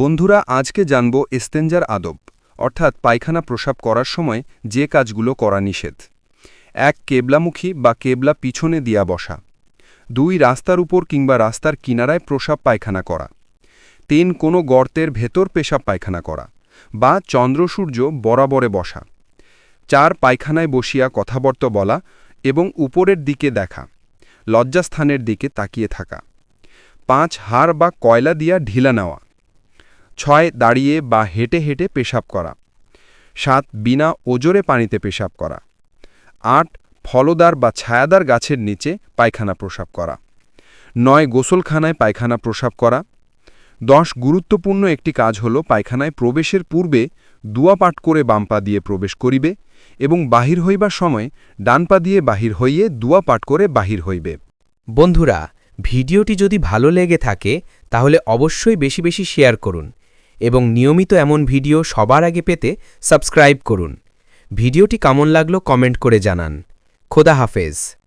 বন্ধুরা, আজকে জানব এস্তেঞ্জার আদব, অর্থাৎ পায়খানা প্রসাব করার সময় যে কাজগুলো করা নিষেধ। এক, কেবলামুখী বা কেবলা পিছনে দিয়া বসা। দুই, রাস্তার উপর কিংবা রাস্তার কিনারায় প্রসাব পায়খানা করা। তিন, কোনো গর্তের ভেতর পেশাব পায়খানা করা বা চন্দ্রসূর্য বরাবরে বসা। চার, পায়খানায় বসিয়া কথাবার্তা বলা এবং উপরের দিকে দেখা, লজ্জাস্থানের দিকে তাকিয়ে থাকা। পাঁচ, হাড় বা কয়লা দিয়া ঢিলা নেওয়া। ছয় দাঁড়িয়ে বা হেঁটে হেঁটে পেশাব করা। সাত, বিনা ওজোরে পানিতে পেশাব করা। আট, ফলদার বা ছায়াদার গাছের নিচে পায়খানা প্রসাব করা। নয়, গোসলখানায় পায়খানা প্রসাব করা। দশ, গুরুত্বপূর্ণ একটি কাজ হল পায়খানায় প্রবেশের পূর্বে দুয়া পাঠ করে বাম্পা দিয়ে প্রবেশ করিবে এবং বাহির হইবার সময় ডানপা দিয়ে বাহির হইয়ে দুয়া পাঠ করে বাহির হইবে। বন্ধুরা, ভিডিওটি যদি ভালো লেগে থাকে, তাহলে অবশ্যই বেশি বেশি শেয়ার করুন। এবং নিয়মিত এমন ভিডিও সবার আগে পেতে সাবস্ক্রাইব করুন। ভিডিওটি কেমন লাগল কমেন্ট করে জানান। খোদা হাফেজ।